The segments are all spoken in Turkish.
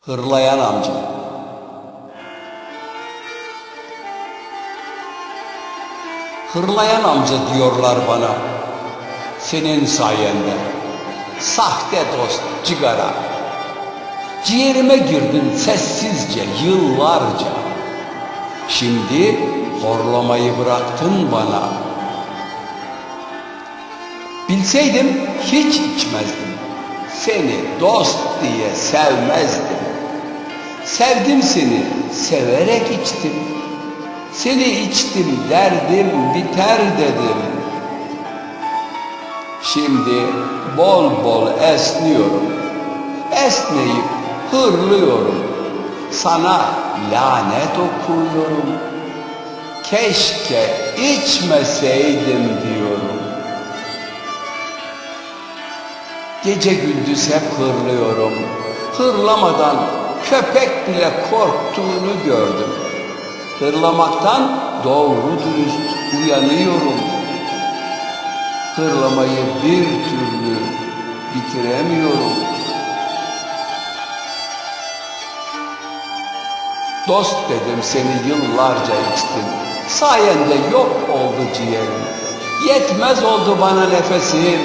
Hırlayan amca. Hırlayan amca diyorlar bana. Senin sayende. Sahte dost cigara. Ciğerime girdin sessizce yıllarca. Şimdi horlamayı bıraktın bana. Bilseydim hiç içmezdim. Seni dost diye sevmezdim. Sevdim seni, severek içtim. Seni içtim, derdim biter dedim. Şimdi bol bol esniyorum. Esneyip hırlıyorum. Sana lanet okuyorum. Keşke içmeseydim diyorum. Gece gündüz hep hırlıyorum. Hırlamadan köpek bile korktuğunu gördüm. Hırlamaktan doğru dürüst uyanıyorum. Hırlamayı bir türlü bitiremiyorum. Dost dedim seni yıllarca içtim. Sayende yok oldu ciğerim. Yetmez oldu bana nefesim.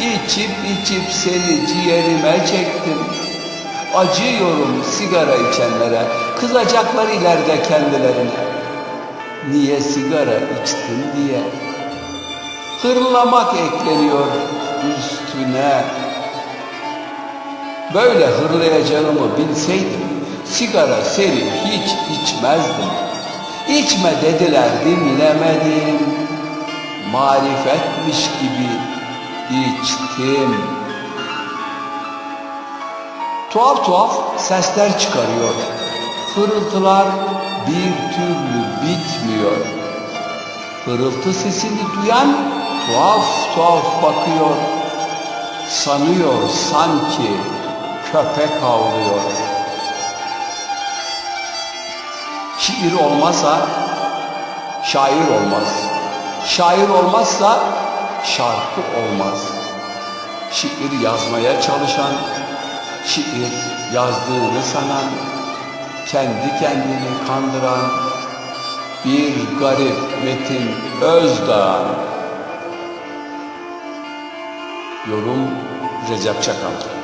İçip içip seni ciğerime çektim. Acıyorum sigara içenlere, kızacaklar ileride kendilerine. Niye sigara içtin diye. Hırlamak ekleniyor üstüne. Böyle hırlayacağımı bilseydim, sigara seni hiç içmezdim. İçme dediler dinlemedim. Marifetmiş gibi içtim. Tuhaf tuhaf sesler çıkarıyor. Hırıltılar bir türlü bitmiyor. Hırıltı sesini duyan tuhaf tuhaf bakıyor. Sanıyor sanki köpek havlıyor. Şiir olmazsa şair olmaz. Şair olmazsa şarkı olmaz. Şiir yazmaya çalışan, şiir yazdığını sanan, kendi kendini kandıran bir garip Metin Özdağ. Yorum Recep Çakal.